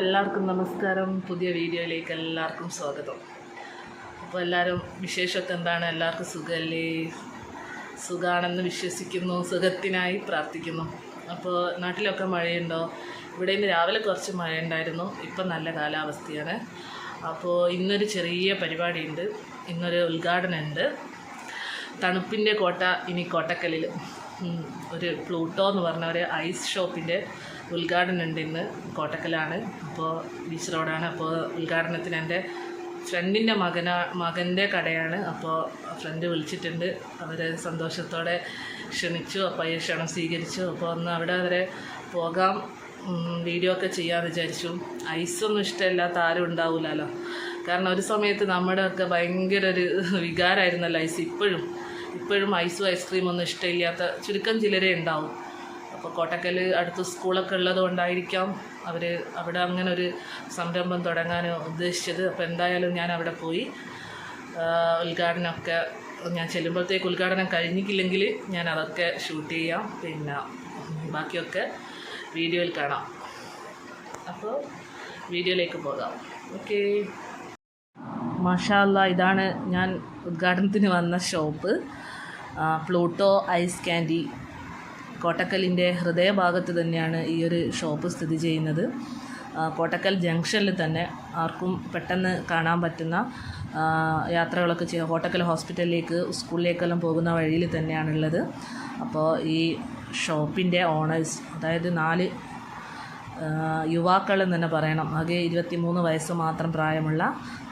എല്ലാവർക്കും നമസ്കാരം. പുതിയ വീഡിയോയിലേക്ക് എല്ലാവർക്കും സ്വാഗതം. അപ്പോൾ എല്ലാവരും വിശേഷമൊക്കെ എന്താണ്? എല്ലാവർക്കും സുഖമല്ലേ? സുഖാണെന്ന് വിശ്വസിക്കുന്നു സുഖത്തിനായി പ്രാർത്ഥിക്കുന്നു. അപ്പോൾ നാട്ടിലൊക്കെ മഴയുണ്ടോ? ഇവിടെ ഇന്ന് രാവിലെ കുറച്ച് മഴയുണ്ടായിരുന്നു. ഇപ്പം നല്ല കാലാവസ്ഥയാണ്. അപ്പോൾ ഇന്നൊരു ചെറിയ പരിപാടിയുണ്ട്. ഇന്നൊരു ഉദ്ഘാടനം ഉണ്ട് തണുപ്പിന്റെ കോട്ട ഇനി കോട്ടക്കലിൽ. ഒരു പ്ലൂട്ടോ എന്ന് പറഞ്ഞ ഒരു ഐസ് ഷോപ്പിന്റെ ഉദ്ഘാടനം ഉണ്ട് ഇന്ന് കോട്ടക്കലാണ്. അപ്പോൾ ബീച്ച് റോഡാണ് അപ്പോൾ ഉദ്ഘാടനത്തിന് എന്റെ ഫ്രണ്ടിന്റെ മകന മകന്റെ കടയാണ്. അപ്പോൾ ഫ്രണ്ട് വിളിച്ചിട്ടുണ്ട്. അവരെ സന്തോഷത്തോടെ ക്ഷണിച്ചു. അപ്പോൾ ഈ ക്ഷണം സ്വീകരിച്ചു. അപ്പോൾ ഒന്ന് അവിടെ വരെ പോകാം. വീഡിയോ ഒക്കെ ചെയ്യാമെന്ന് വിചാരിച്ചു. ഐസൊന്നും ഇഷ്ടമില്ലാത്ത ആരും ഉണ്ടാവില്ലല്ലോ കാരണം ഒരു സമയത്ത് നമ്മുടെ ഒക്കെ ഭയങ്കര ഒരു വികാരമായിരുന്നല്ലോ ഐസ്. ഇപ്പോഴും ഇപ്പോഴും ഐസും ഐസ്ക്രീമൊന്നും ഇഷ്ടമില്ലാത്ത ചുരുക്കം ചിലരേ ഉണ്ടാവും. അപ്പോൾ കോട്ടക്കൽ അടുത്ത് സ്കൂളൊക്കെ ഉള്ളത് കൊണ്ടായിരിക്കാം അവർ അവിടെ അങ്ങനെ ഒരു സംരംഭം തുടങ്ങാൻ ഉദ്ദേശിച്ചത്. അപ്പോൾ എന്തായാലും ഞാൻ അവിടെ പോയി. ഉദ്ഘാടനമൊക്കെ ഞാൻ ചെല്ലുമ്പോഴത്തേക്ക് ഉദ്ഘാടനം കഴിഞ്ഞിട്ടില്ലെങ്കിൽ ഞാൻ അതൊക്കെ ഷൂട്ട് ചെയ്യാം. പിന്നെ ബാക്കിയൊക്കെ വീഡിയോയിൽ കാണാം. അപ്പോൾ വീഡിയോയിലേക്ക് പോകാം. ഓക്കെ. മാഷാല്ല ഇതാണ് ഞാൻ ഉദ്ഘാടനത്തിന് വന്ന ഷോപ്പ്. പ്ലൂട്ടോ ഐസ് ക്യാൻഡി കോട്ടക്കലിന്റെ ഹൃദയഭാഗത്ത് തന്നെയാണ് ഈ ഒരു ഷോപ്പ് സ്ഥിതി ചെയ്യുന്നത്. കോട്ടക്കൽ ജംഗ്ഷനിൽ തന്നെ ആർക്കും പെട്ടെന്ന് കാണാൻ പറ്റുന്ന യാത്രകളൊക്കെ ചെയ്യുക കോട്ടക്കൽ ഹോസ്പിറ്റലിലേക്ക് സ്കൂളിലേക്കെല്ലാം പോകുന്ന വഴിയിൽ തന്നെയാണുള്ളത്. അപ്പോൾ ഈ ഷോപ്പിന്റെ ഓണേഴ്സ് അതായത് നാല് യുവാക്കൾ എന്ന് തന്നെ പറയണം. ആകെ ഇരുപത്തി മൂന്ന് വയസ്സ് മാത്രം പ്രായമുള്ള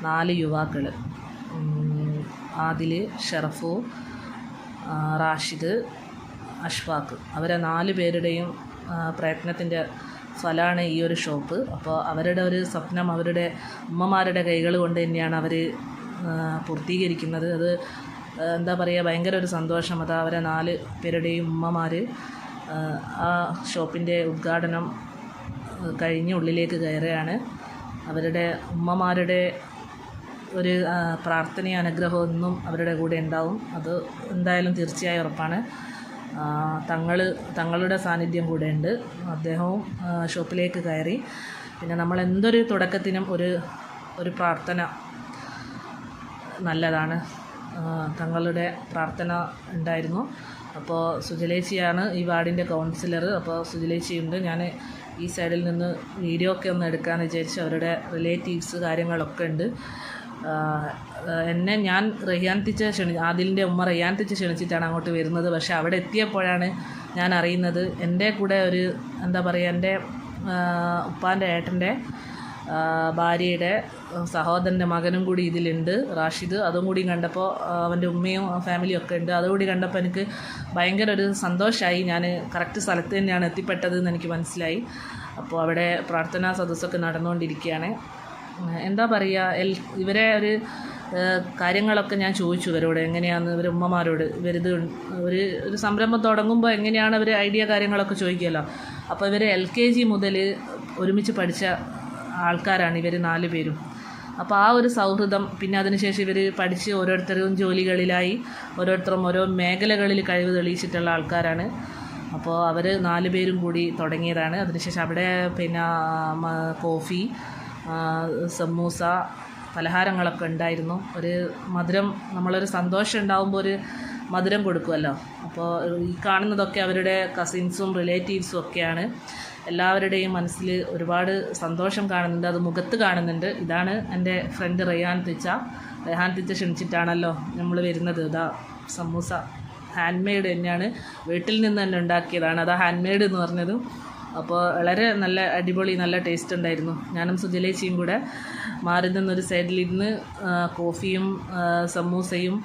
നാല് യുവാക്കൾ. ആദിൽ ഷറഫു റാഷിദ് അഷ്ഫാഖ് അവരെ നാല് പേരുടെയും പ്രയത്നത്തിന്റെ ഫലമാണ് ഈ ഒരു ഷോപ്പ്. അപ്പോൾ അവരുടെ ഒരു സ്വപ്നം അവരുടെ അമ്മമാരുടെ കൈകൾ കൊണ്ട് തന്നെയാണ് അവർ പൂർത്തീകരിക്കുന്നത്. അത് എന്താ പറയുക ഭയങ്കര ഒരു സന്തോഷം. അത് അവരെ നാല് പേരുടെയും ഉമ്മമാർ ആ ഷോപ്പിന്റെ ഉദ്ഘാടനം കഴിഞ്ഞ് ഉള്ളിലേക്ക് കയറുകയാണ്. അവരുടെ ഉമ്മമാരുടെ ഒരു പ്രാർത്ഥനയും അനുഗ്രഹവും എന്നും അവരുടെ കൂടെ ഉണ്ടാവും. അത് എന്തായാലും തീർച്ചയായും ഉറപ്പാണ്. തങ്ങൾ തങ്ങളുടെ സാന്നിധ്യം കൂടെ ഉണ്ട് അദ്ദേഹവും ഷോപ്പിലേക്ക് കയറി. പിന്നെ നമ്മൾ എന്തൊരു തുടക്കത്തിനും ഒരു ഒരു പ്രാർത്ഥന നല്ലതാണ്. തങ്ങളുടെ പ്രാർത്ഥന ഉണ്ടായിരുന്നു. അപ്പോൾ സുജലേച്ചിയാണ് ഈ വാർഡിന്റെ കൗൺസിലർ അപ്പോൾ സുജലേച്ചിയുണ്ട്. ഞാൻ ഈ സൈഡിൽ നിന്ന് വീഡിയോ ഒക്കെ ഒന്ന് എടുക്കാമെന്ന് വിചാരിച്ച് അവരുടെ റിലേറ്റീവ്സ് കാര്യങ്ങളൊക്കെ ഉണ്ട്. എന്നെ ഞാൻ തിച്ച ക്ഷണി ആദിലിന്റെ ഉമ്മ തിച്ച ക്ഷണിച്ചിട്ടാണ് അങ്ങോട്ട് വരുന്നത്. പക്ഷേ അവിടെ എത്തിയപ്പോഴാണ് ഞാൻ അറിയുന്നത് എന്റെ കൂടെ ഒരു എന്താ പറയുക എന്റെ ഉപ്പാന്റെ ഏട്ടന്റെ ഭാര്യയുടെ സഹോദരന്റെ മകനും കൂടി ഇതിലുണ്ട് റാഷിദ്. അതും കൂടി കണ്ടപ്പോൾ അവന്റെ ഉമ്മയും ഫാമിലിയും ഒക്കെ ഉണ്ട്. അതുകൂടി കണ്ടപ്പോൾ എനിക്ക് ഭയങ്കര ഒരു സന്തോഷമായി ഞാൻ കറക്റ്റ് സ്ഥലത്ത് തന്നെയാണ് എത്തിപ്പെട്ടതെന്ന് എനിക്ക് മനസ്സിലായി. അപ്പോൾ അവിടെ പ്രാർത്ഥനാ സദസ്സൊക്കെ നടന്നുകൊണ്ടിരിക്കുകയാണ്. എന്താ പറയുക എൽ ഇവരെ ഒരു കാര്യങ്ങളൊക്കെ ഞാൻ ചോദിച്ചു ഇവരോട്. എങ്ങനെയാണെന്ന് ഇവർ ഉമ്മമാരോട്. ഇവരിത് ഒരു ഒരു സംരംഭം തുടങ്ങുമ്പോൾ എങ്ങനെയാണ് ഇവർ ഐഡിയ കാര്യങ്ങളൊക്കെ ചോദിക്കുമല്ലോ അപ്പോൾ ഇവർ എൽ കെ ജി മുതൽ ഒരുമിച്ച് പഠിച്ച ആൾക്കാരാണ് ഇവർ നാല് പേരും. അപ്പോൾ ആ ഒരു സൗഹൃദം പിന്നെ അതിനുശേഷം ഇവർ പഠിച്ച് ഓരോരുത്തരും ജോലികളിലായി ഓരോരുത്തരും ഓരോ മേഖലകളിൽ കഴിവ് തെളിയിച്ചിട്ടുള്ള ആൾക്കാരാണ്. അപ്പോൾ അവർ നാല് പേരും കൂടി തുടങ്ങിയതാണ്. അതിനുശേഷം അവിടെ പിന്നെ കോഫി സമൂസ പലഹാരങ്ങളൊക്കെ ഉണ്ടായിരുന്നു. ഒരു മധുരം നമ്മളൊരു സന്തോഷം ഉണ്ടാകുമ്പോൾ ഒരു മധുരം കൊടുക്കുമല്ലോ. അപ്പോൾ ഈ കാണുന്നതൊക്കെ അവരുടെ കസിൻസും റിലേറ്റീവ്സും ഒക്കെയാണ്. എല്ലാവരുടെയും മനസ്സിൽ ഒരുപാട് സന്തോഷം കാണുന്നുണ്ട്. അത് മുഖത്ത് കാണുന്നുണ്ട്. ഇതാണ് എന്റെ ഫ്രണ്ട് റയാൻ തിച്ച. റയാൻ തിച്ച ക്ഷണിച്ചിട്ടാണല്ലോ നമ്മൾ വരുന്നത്. ഇതാ സമൂസ. ഹാൻഡ് മെയ്ഡ് തന്നെയാണ്. വീട്ടിൽ നിന്ന് തന്നെ ഉണ്ടാക്കിയതാണ്. അതാ ഹാൻഡ് മെയ്ഡ് എന്ന് പറഞ്ഞത്. അപ്പോൾ വളരെ നല്ല അടിപൊളി നല്ല ടേസ്റ്റ് ഉണ്ടായിരുന്നു. ഞാനും സുജലേച്ചിയും കൂടെ മാറി നിന്നൊരു സൈഡിലിരുന്ന് കോഫിയും സമൂസയും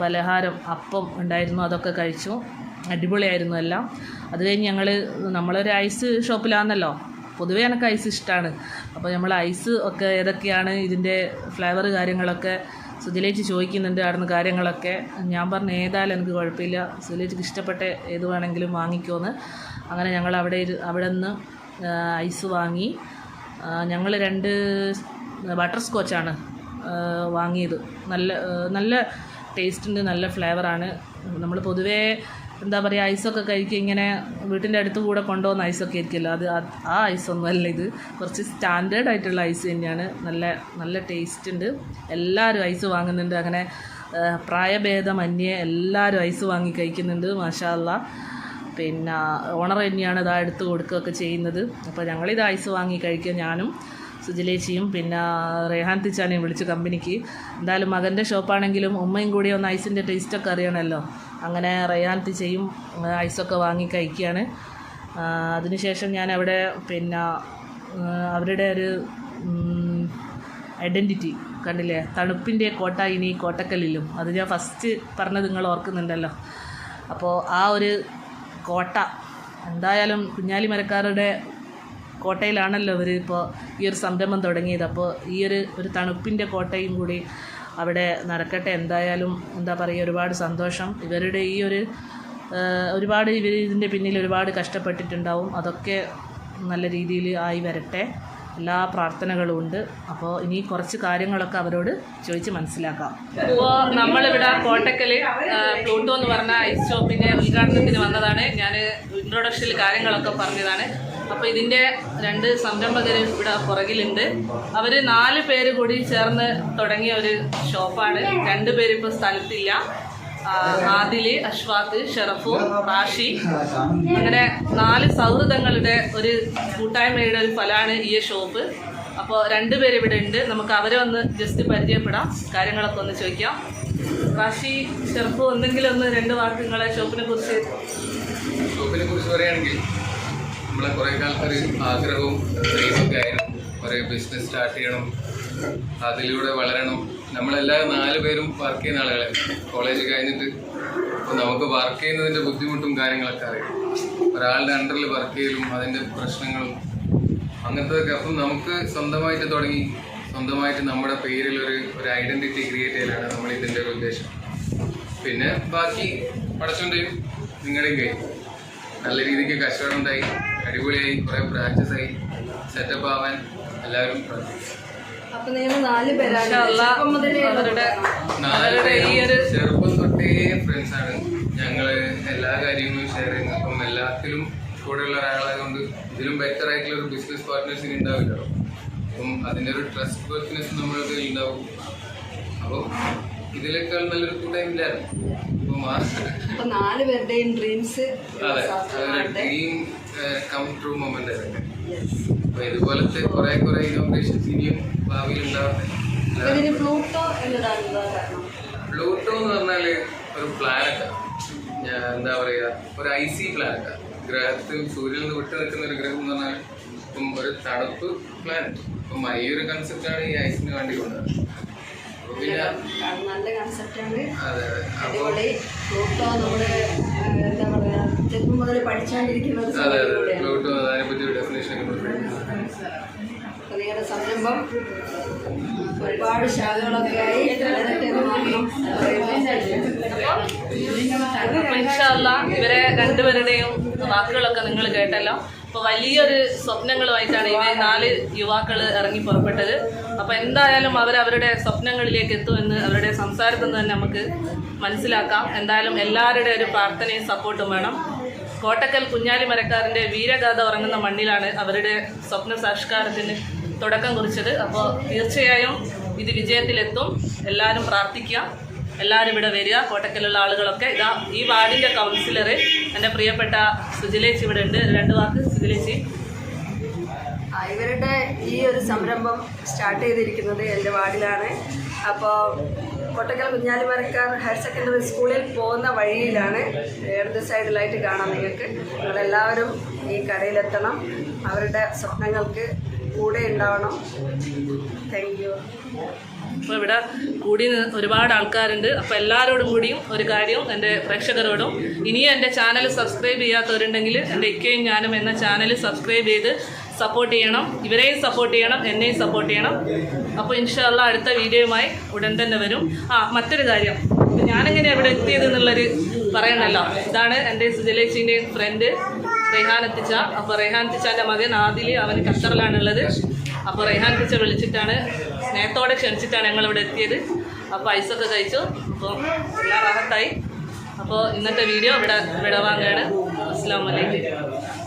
പലഹാരം അപ്പം ഉണ്ടായിരുന്നു അതൊക്കെ കഴിച്ചു. അടിപൊളിയായിരുന്നു എല്ലാം. അത് കഴിഞ്ഞ് ഞങ്ങൾ നമ്മളൊരു ഐസ് ഷോപ്പിലാണെന്നല്ലോ പൊതുവേ എനിക്ക് ഐസ് ഇഷ്ടമാണ് അപ്പോൾ നമ്മൾ ഐസ് ഒക്കെ ഏതൊക്കെയാണ് ഇതിന്റെ ഫ്ലേവർ കാര്യങ്ങളൊക്കെ സുജലേച്ചി ചോദിക്കുന്നുണ്ട് അവിടുന്ന് കാര്യങ്ങളൊക്കെ. ഞാൻ പറഞ്ഞു ഏതായാലും എനിക്ക് കുഴപ്പമില്ല. സുജലേച്ചിക്ക് ഇഷ്ടപ്പെട്ട ഏത് വേണമെങ്കിലും വാങ്ങിക്കുമെന്ന് അങ്ങനെ ഞങ്ങൾ അവിടെ അവിടെ നിന്ന് ഐസ് വാങ്ങി. ഞങ്ങൾ രണ്ട് ബട്ടർ സ്കോച്ചാണ് വാങ്ങിയത്. നല്ല നല്ല ടേസ്റ്റുണ്ട് നല്ല ഫ്ലേവറാണ്. നമ്മൾ പൊതുവേ എന്താ പറയുക ഐസൊക്കെ കഴിക്കുക ഇങ്ങനെ വീട്ടിന്റെ അടുത്ത് കൂടെ കൊണ്ടുപോകുന്ന ഐസൊക്കെ ആയിരിക്കുമല്ലോ. അത് ആ ഐസൊന്നും അല്ല ഇത്. കുറച്ച് സ്റ്റാൻഡേർഡ് ആയിട്ടുള്ള ഐസ് തന്നെയാണ്. നല്ല നല്ല ടേസ്റ്റ് ഉണ്ട്. എല്ലാവരും ഐസ് വാങ്ങുന്നുണ്ട്. അങ്ങനെ പ്രായഭേദം പ്രായഭേദമന്യേ എല്ലാവരും ഐസ് വാങ്ങി കഴിക്കുന്നുണ്ട് മാഷാല്ല പിന്നെ ഓണർ തന്നെയാണ് ഇതാ എടുത്ത് കൊടുക്കുകയൊക്കെ ചെയ്യുന്നത്. അപ്പോൾ ഞങ്ങളിത് ഐസ് വാങ്ങി കഴിക്കുക. ഞാനും സുജിലേച്ചിയും പിന്നെ റേഹാൻ തിച്ചാനെയും വിളിച്ചു കമ്പനിക്ക് എന്തായാലും മകന്റെ ഷോപ്പാണെങ്കിലും ഉമ്മയും കൂടി ഒന്ന് ഐസിന്റെ ടേസ്റ്റൊക്കെ അറിയണമല്ലോ. അങ്ങനെ റയാലിറ്റി ചെയ്യും. ഐസൊക്കെ വാങ്ങി കഴിക്കുകയാണ്. അതിനുശേഷം ഞാൻ അവിടെ പിന്നെ അവരുടെ ഒരു ഐഡന്റിറ്റി കണ്ടില്ലേ? തണുപ്പിന്റെ കോട്ട ഇനി കോട്ടക്കല്ലിലും. അത് ഞാൻ ഫസ്റ്റ് പറഞ്ഞത് നിങ്ങൾ ഓർക്കുന്നുണ്ടല്ലോ. അപ്പോൾ ആ ഒരു കോട്ട എന്തായാലും കുഞ്ഞാലി മരക്കാരുടെ കോട്ടയിലാണല്ലോ ഇവർ ഇപ്പോൾ ഈ ഒരു സംരംഭം തുടങ്ങിയത്. അപ്പോൾ ഈ ഒരു ഒരു തണുപ്പിന്റെ കോട്ടയും കൂടി അവിടെ നടക്കട്ടെ എന്തായാലും എന്താ പറയുക ഒരുപാട് സന്തോഷം. ഇവരുടെ ഈ ഒരു ഒരുപാട് ഇവർ ഇതിന്റെ പിന്നിൽ ഒരുപാട് കഷ്ടപ്പെട്ടിട്ടുണ്ടാവും. അതൊക്കെ നല്ല രീതിയിൽ ആയി വരട്ടെ. എല്ലാ പ്രാർത്ഥനകളും ഉണ്ട്. അപ്പോൾ ഇനി കുറച്ച് കാര്യങ്ങളൊക്കെ അവരോട് ചോദിച്ച് മനസ്സിലാക്കാം. അപ്പോൾ നമ്മളിവിടെ കോട്ടക്കൽ പ്ലൂട്ടോ എന്ന് പറഞ്ഞ ഐസ് ഷോപ്പിന്റെ ഉദ്ഘാടനത്തിന് വന്നതാണ്. ഞാൻ ഇൻട്രൊഡക്ഷനിൽ കാര്യങ്ങളൊക്കെ പറഞ്ഞതാണ്. അപ്പോൾ ഇതിന്റെ രണ്ട് സംരംഭകർ ഇവിടെ പുറകിലുണ്ട്. അവർ നാല് പേര് കൂടി ചേർന്ന് തുടങ്ങിയ ഒരു ഷോപ്പാണ്. രണ്ട് പേര് ഇപ്പോൾ സ്ഥലത്തില്ല. ആദിൽ അഷ്വാഖ് ഷറഫു റാഷി. അങ്ങനെ നാല് സൗഹൃദങ്ങളുടെ ഒരു കൂട്ടായ്മയുടെ ഒരു ഫലമാണ് ഈ ഷോപ്പ്. അപ്പോൾ രണ്ടുപേര് ഇവിടെ ഉണ്ട്. നമുക്ക് അവരെ ഒന്ന് ജസ്റ്റ് പരിചയപ്പെടാം. കാര്യങ്ങളൊക്കെ ഒന്ന് ചോദിക്കാം. റാഷി ഷെറഫു എന്തെങ്കിലും ഒന്ന് രണ്ട് വാക്കുകളെ ഷോപ്പിനെ കുറിച്ച് ഷോപ്പിനെ കുറിച്ച് പറയുകയാണെങ്കിൽ നമ്മളെ കുറേ കാലത്തെ ഒരു ആഗ്രഹവും ഡ്രീമൊക്കെ ആയിരുന്നു. കുറേ ബിസിനസ് സ്റ്റാർട്ട് ചെയ്യണം അതിലൂടെ വളരണം. നമ്മളെല്ലാവരും നാല് പേരും വർക്ക് ചെയ്യുന്ന ആളുകളെ. കോളേജ് കഴിഞ്ഞിട്ട് അപ്പോൾ നമുക്ക് വർക്ക് ചെയ്യുന്നതിന്റെ ബുദ്ധിമുട്ടും കാര്യങ്ങളൊക്കെ അറിയാം. ഒരാളുടെ അണ്ടറിൽ വർക്ക് ചെയ്യലും അതിന്റെ പ്രശ്നങ്ങളും അങ്ങനത്തെ അപ്പം നമുക്ക് സ്വന്തമായിട്ട് തുടങ്ങി സ്വന്തമായിട്ട് നമ്മുടെ പേരിൽ ഒരു ഒരു ഐഡന്റിറ്റി ക്രിയേറ്റ് ചെയ്യലാണ് നമ്മൾ ഇതിന്റെ ഒരു ഉദ്ദേശം. പിന്നെ ബാക്കി പടച്ചുകൊണ്ടേയും നിങ്ങളുടെയും കൈ നല്ല രീതിക്ക് കച്ചവടം ഉണ്ടായി. അടിപൊളിയായി. കുറെ പ്രാക്ടീസ് ആയി. സെറ്റപ്പ് ആവാൻ എല്ലാവരും അപ്പൊ നിങ്ങൾ നാല് പേരാണ്. ഇൻഷാല്ലാ ചെറുപ്പം തൊട്ടേ ഫ്രണ്ട്സ് ആണ്. ഞങ്ങൾ എല്ലാ കാര്യങ്ങളും ഷെയർ ചെയ്യുന്നത് അപ്പം എല്ലാത്തിലും കൂടെയുള്ള ഒരാളായതുകൊണ്ട് ഇതിലും ബെറ്റർ ആയിട്ടുള്ള ഒരു ബിസിനസ് പാർട്ട്നേഴ്സിന് ഉണ്ടാവില്ലല്ലോ. അപ്പം അതിന്റെ ഒരു ട്രസ്റ്റ് വർത്തിനെസ് നമ്മൾക്ക് ഉണ്ടാവും അപ്പം ഇതിലേക്കാൾ നല്ലൊരു കൂട്ടായ്മയില്ലായിരുന്നു അപ്പം അപ്പൊ നാല് പേരുടെയും ഡ്രീംസ് അതെ. ഡ്രീം കം ട്രൂ മൊമെന്റ് അപ്പൊ ഇതുപോലത്തെ കുറെ കുറെ ഇനോഗ്രേഷൻസ് ഇനിയും ഭാവിയിൽ ഉണ്ടാവട്ടെ. പ്ലൂട്ടോ എന്ന് പറഞ്ഞാൽ ഒരു പ്ലാനറ്റാ. എന്താ പറയുക ഒരു ഐസി പ്ലാനറ്റാ. ഗ്രഹത്തിൽ സൂര്യനിൽ നിന്ന് വിട്ടു നിൽക്കുന്ന ഒരു ഗ്രഹം എന്ന് പറഞ്ഞാൽ ഇപ്പം ഒരു തണുപ്പ് പ്ലാനറ്റ് അപ്പം ഈ ഒരു കൺസെപ്റ്റാണ് ഈ ഐസിന് വേണ്ടി കൊണ്ടുവരുന്നത് നല്ല കൺസെപ്റ്റാണ് അതെ അതെ. അപ്പോൾ അടിപൊളി. പ്ലൂട്ടോ നമ്മുടെ എന്താ പറയുക ചെറുപ്പം മുതൽ പഠിച്ചുകൊണ്ടിരിക്കുന്നത് നിങ്ങളുടെ സംരംഭം ഒരുപാട് ശാഖകളൊക്കെ ആയി. ഇവരെ രണ്ടുപേരുടെയും വാക്കുകളൊക്കെ നിങ്ങൾ കേട്ടല്ലോ. അപ്പൊ വലിയൊരു സ്വപ്നങ്ങളുമായിട്ടാണ് ഇവർ നാല് യുവാക്കൾ ഇറങ്ങി പുറപ്പെട്ടത്. അപ്പൊ എന്തായാലും അവർ അവരുടെ സ്വപ്നങ്ങളിലേക്ക് എത്തുമെന്ന് അവരുടെ സംസാരത്തിൽ നിന്ന് തന്നെ നമുക്ക് മനസ്സിലാക്കാം. എന്തായാലും എല്ലാവരുടെ ഒരു പ്രാർത്ഥനയും സപ്പോർട്ടും വേണം. കോട്ടക്കൽ കുഞ്ഞാലി മരക്കാരന്റെ വീരഗാഥ ഉറങ്ങുന്ന മണ്ണിലാണ് അവരുടെ സ്വപ്ന സാക്ഷാത്കാരത്തിന് തുടക്കം കുറിച്ചത്. അപ്പോൾ തീർച്ചയായും ഇത് വിജയത്തിലെത്തും. എല്ലാവരും പ്രാർത്ഥിക്കുക. എല്ലാവരും ഇവിടെ വരിക. കോട്ടക്കലുള്ള ആളുകളൊക്കെ. ഇതാ ഈ വാർഡിന്റെ കൗൺസിലർ എന്റെ പ്രിയപ്പെട്ട സുജിലേച്ച് ഇവിടെ ഉണ്ട്. രണ്ട് വാക്ക് ആ, ഇവരുടെ ഈ ഒരു സംരംഭം സ്റ്റാർട്ട് ചെയ്തിരിക്കുന്നത് എന്റെ വാർഡിലാണ്. അപ്പോൾ കൊട്ടക്കൽ കുഞ്ഞാലിമരക്കാർ ഹയർ സെക്കൻഡറി സ്കൂളിൽ പോകുന്ന വഴിയിലാണ്. ഇടത് സൈഡിലായിട്ട് കാണാം നിങ്ങൾക്ക്. നിങ്ങളെല്ലാവരും ഈ കടയിലെത്തണം അവരുടെ സ്വപ്നങ്ങൾക്ക് കൂടെ ഉണ്ടാവണം. താങ്ക് യു അപ്പോൾ ഇവിടെ കൂടി ഒരുപാട് ആൾക്കാരുണ്ട്. അപ്പോൾ എല്ലാവരോടും കൂടിയും ഒരു കാര്യവും എന്റെ പ്രേക്ഷകരോടും ഇനിയും എന്റെ ചാനൽ സബ്സ്ക്രൈബ് ചെയ്യാത്തവരുണ്ടെങ്കിൽ എന്റെ ഇക്കയും ഞാനും എന്ന ചാനൽ സബ്സ്ക്രൈബ് ചെയ്ത് സപ്പോർട്ട് ചെയ്യണം. ഇവരെയും സപ്പോർട്ട് ചെയ്യണം എന്നെയും സപ്പോർട്ട് ചെയ്യണം. അപ്പോൾ ഇൻഷാല്ല അടുത്ത വീഡിയോയുമായി ഉടൻ തന്നെ വരും. ആ മറ്റൊരു കാര്യം. ഞാനെങ്ങനെ ഇവിടെ എത്തിയത് എന്നുള്ളൊരു പറയണല്ലോ. ഇതാണ് എന്റെ സുജലേച്ചിന്റെയും ഫ്രണ്ട് റെഹാൻ എത്തിച്ച. അപ്പോൾ റെഹാൻ എത്തിച്ചാന്റെ മകൻ ആദിൽ അവൻ ഖത്തറിലാണുള്ളത്. അപ്പോൾ റെഹാൻ ടീച്ചർ വിളിച്ചിട്ടാണ് സ്നേഹത്തോടെ ക്ഷണിച്ചിട്ടാണ് ഞങ്ങൾ ഇവിടെ എത്തിയത്. അപ്പോൾ ഐസൊക്കെ കഴിച്ചു. അപ്പോൾ എല്ലാം റാഹത്തായി. അപ്പോൾ ഇന്നത്തെ വീഡിയോ ഇവിടെ വിടവാങ്ങാണ് അസ്സാം വലൈക്കും